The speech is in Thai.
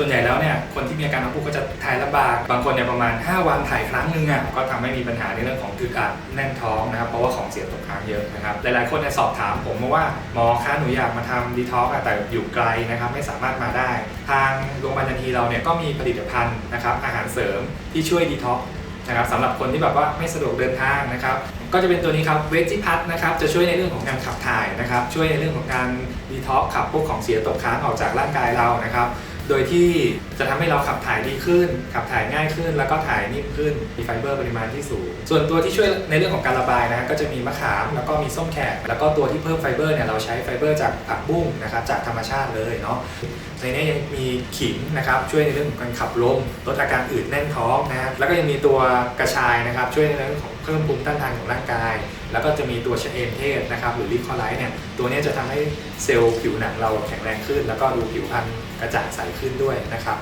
ส่วนใหญ่แล้วเนี่ยคนที่มีอาการท้องผูกก็จะถ่ายลำบากบางคนเนี่ยประมาณ 5 วันถ่ายครั้งหนึ่งอะก็ทำให้มีปัญหาในเรื่องของอึดอัดแน่นท้องนะครับเพราะว่าของเสียตกค้างเยอะนะครับหลายๆคนเนี่ยสอบถามผมมาว่าหมอคะหนูอยากมาทำดีท็อกแต่อยู่ไกลนะครับไม่สามารถมาได้ ทางโรงพยาบาลยันทีเราเนี่ยก็มีผลิตภัณฑ์นะครับอาหารเสริมที่ช่วยดีท็อกนะครับสำหรับคนที่แบบว่าไม่สะดวกเดินทางนะครับก็จะเป็นตัวนี้ครับเวจิพัทนะครับจะช่วยในเรื่องของการขับถ่ายนะครับช่วยในเรื่องของการดีท็อกขับพวกของเสียตกค้างออกจากร่างกายเรานะครับ โดยที่จะทำให้เราขับถ่ายดีขึ้น ขับถ่ายง่ายขึ้น แล้วก็ถ่ายนิ่มขึ้น มีไฟเบอร์ปริมาณที่สูง ส่วนตัวที่ช่วยในเรื่องของการระบายนะก็จะมีมะขาม แล้วก็มีส้มแขก แล้วก็ตัวที่เพิ่มไฟเบอร์เนี่ยเราใช้ไฟเบอร์จากผักบุ้งนะครับจากธรรมชาติเลยเนาะ ในนี้ยังมีขิงนะครับช่วยในเรื่องของการขับลมลดอาการอืดแน่นท้องนะครับแล้วก็ยังมีตัวกระชายนะครับช่วยในเรื่องของ เพิ่มภูมิต้านทานของร่างกาย แล้วก็จะมีตัวชะเอมเทศนะครับหรือลิคอไลท์เนี่ยตัวนี้จะทำให้เซลล์ผิวหนังเราแข็งแรงขึ้น แล้วก็ดูผิวพรรณกระจ่างใสขึ้นด้วยนะครับ